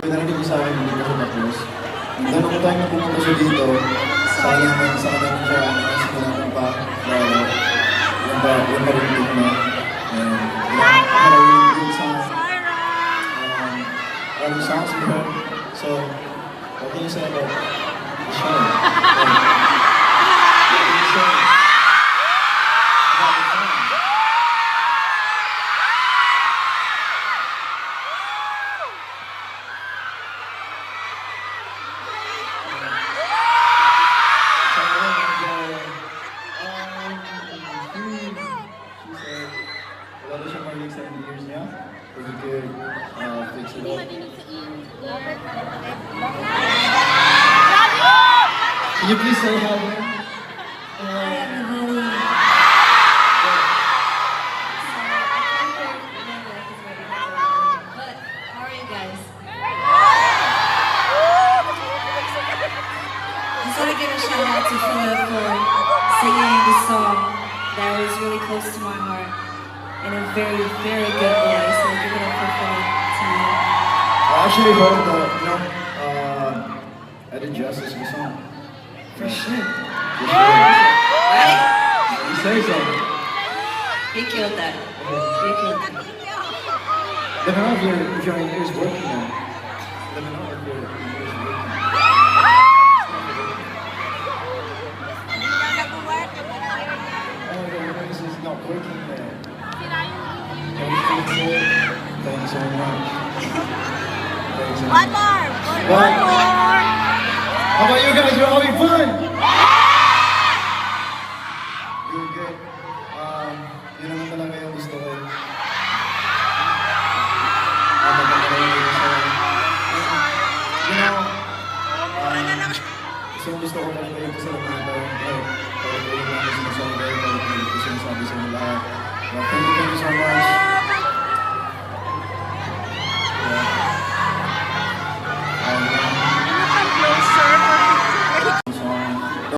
may narinig ko sa akin dito sa Macros. Dahil ako tayo pumunta siya dito, sa kanya naman, sa kanya naman siya, ano, sa naman pa, lalo, yung ba, yung ba rin na, and, yung Halloween din sa, um, all the songs. So, okay sa ako, siya, fix it. Can you please say hi there? How are you guys? Just want to give a shout out to Philip for singing the song that was really close to my heart in a very, very good voice. Actually heard the, you know, uh, I did justice to the song. For sure. For sure. Right? You say so. He killed that. He killed that. Let me know if your, if your ears working now. Let me know if your ears working. Oh, your ears is not working there. Can you fix it? Thank you so much. So more! One more! How about you guys? You're having fun? You're good. Um, yun naman talaga yung gusto ko. Maganda na yung gusto ko. You know, um, gusto ko talaga yung pasalamatan. Eh, para ko yung mga